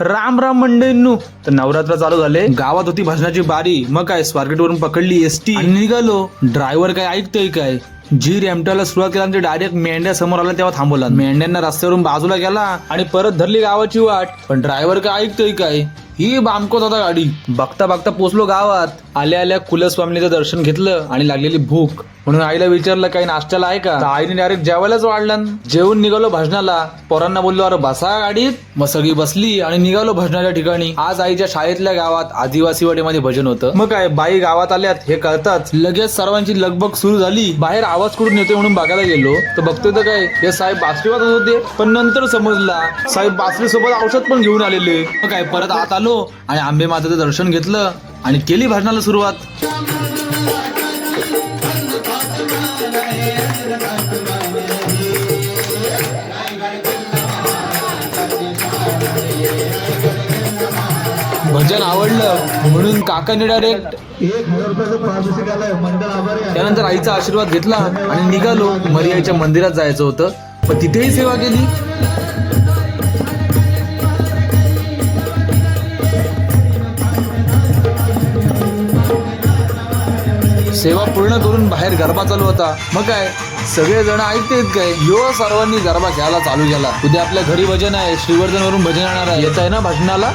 राम राम मंडळींनो. तर नवरात्र चालू झाले. गावात होती भजनाची बारी. मग काय स्वारगेट वरून पकडली एसटी निघालो. ड्रायव्हर काय ऐकतोय काय? जी रेमटाला सुरुवात केला डायरेक्ट मेंढ्या समोर आला तेव्हा थांबवला. मेंढ्यांना रस्त्यावरून बाजूला गेला आणि परत धरली गावाची वाट. पण ड्रायव्हर काय ऐकतोय काय? ही बामकोत होता गाडी. बघता बघता पोचलो गावात. आल्या आल्या कुलस्वामीचं दर्शन घेतलं आणि लागलेली भूक. म्हणून आईला विचारलं काही नाश्त्याला आहे का? तर आईने डायरेक्ट जेवायलाच वाढलं. जेवून निघालो भजनाला. पोरांना बोललो अरे बसा गाडीत. मग सगळी बसली आणि निघालो भजनाच्या ठिकाणी. आज आईच्या शाळेतल्या गावात आदिवासी वाडीमध्ये भजन होतं. मग काय बाई गावात आल्यात हे कळताच. लगेच सर्वांची लगबग सुरू झाली. बाहेर आवाज कुठून येतोय म्हणून बघायला गेलो. तर बघतोय तर काय हे साहेब बासरी वाजत होते पण नंतर समजला. साहेब बासरी सोबत औषध पण घेऊन आलेले. मग काय परत आत आलो आणि आंबे मातेचं दर्शन घेतलं. आणि केली भजनाला सुरुवात. भजन आवडलं म्हणून काकाने डायरेक्ट त्यानंतर आईचा आशीर्वाद घेतला आणि निघालो. मरियाच्या मंदिरात जायचं होतं. पण तिथेही सेवा केली. सेवा पूर्ण करून बाहेर गरबा चालू होता. मग काय? सगळेजण ऐकतेत काय यो सर्वांनी गरबा घ्यायला चालू केला. उद्या आपल्या घरी भजन आहे. श्रीवर्धन वरून भजन येणार आहे. येत आहे ना भजनाला